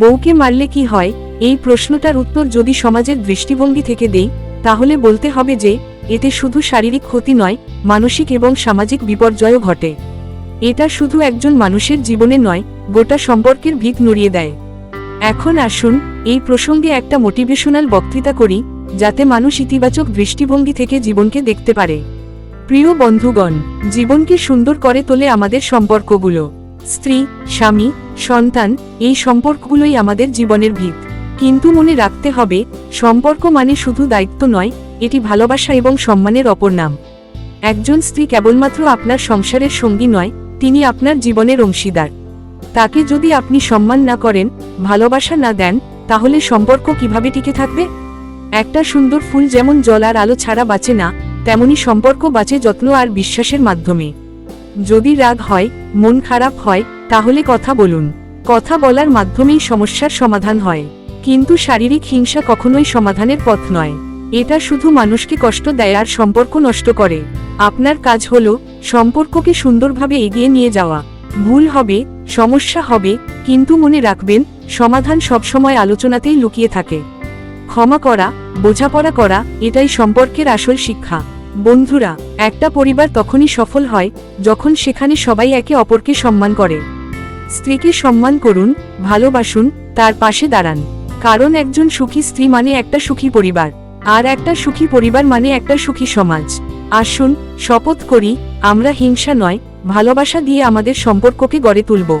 বউকে মারলে কি হয়? এই প্রশ্নটার উত্তর যদি সমাজের দৃষ্টিভঙ্গি থেকে দেই, তাহলে বলতে হবে যে, এতে শুধু শারীরিক ক্ষতি নয়, মানসিক এবং সামাজিক বিপর্যয়ও ঘটে। এটা শুধু একজন মানুষের জীবনে নয়, গোটা সম্পর্কের ভিত নড়িয়ে দেয়। এখন আসুন, এই প্রসঙ্গে একটা মোটিভেশনাল বক্তৃতা করি, যাতে মানুষ ইতিবাচক দৃষ্টিভঙ্গি থেকে জীবনকে দেখতে পারে। প্রিয় বন্ধুগণ, জীবনকে সুন্দর করে তোলে আমাদের সম্পর্কগুলো। স্ত্রী, স্বামী সন্তান, এই সম্পর্কগুলোই আমাদের জীবনের ভিত। কিন্তু মনে রাখতে হবে, সম্পর্ক মানে শুধু দায়িত্ব নয়, এটি ভালোবাসা এবং সম্মানের অপর নাম। একজন স্ত্রী কেবলমাত্র আপনার সংসারের সঙ্গী নয়, তিনি আপনার জীবনের অংশীদার। তাকে যদি আপনি সম্মান না করেন, ভালোবাসা না দেন, তাহলে সম্পর্ক কীভাবে টিকে থাকবে? একটা সুন্দর ফুল যেমন জল আর আলো ছাড়া বাঁচে না, তেমনি সম্পর্ক বাঁচে যত্ন আর বিশ্বাসের মাধ্যমে। যদি রাগ হয়, মন খারাপ হয়, তাহলে কথা বলুন। কথা বলার মাধ্যমেই সমস্যার সমাধান হয়। কিন্তু শারীরিক হিংসা কখনোই সমাধানের পথ নয়। এটা শুধু মানুষকে কষ্ট দেয় আর সম্পর্ক নষ্ট করে। আপনার কাজ হল সম্পর্ককে সুন্দরভাবে এগিয়ে নিয়ে যাওয়া। ভুল হবে, সমস্যা হবে, কিন্তু মনে রাখবেন, সমাধান সবসময় আলোচনাতেই লুকিয়ে থাকে। ক্ষমা করা, বোঝাপড়া করা, এটাই সম্পর্কের আসল শিক্ষা। বন্ধুরা, একটা পরিবার তখনই সফল হয়, যখন সেখানে সবাই একে অপরকে সম্মান করে। স্ত্রীকে সম্মান করুন, ভালোবাসুন, তার পাশে দাঁড়ান। কারণ একজন সুখী স্ত্রী মানে একটা সুখী পরিবার, আর একটা সুখী পরিবার মানে একটা সুখী সমাজ। আসুন, শপথ করি, আমরা হিংসা নয়, ভালোবাসা দিয়ে আমাদের সম্পর্ককে গড়ে তুলব।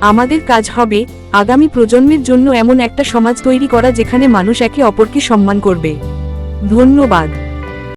আমাদের কাজ হবে, আগামী প্রজন্মের জন্য এমন একটা সমাজ তৈরি করা যেখানে মানুষ একে অপরকে সম্মান করবে। ধন্যবাদ।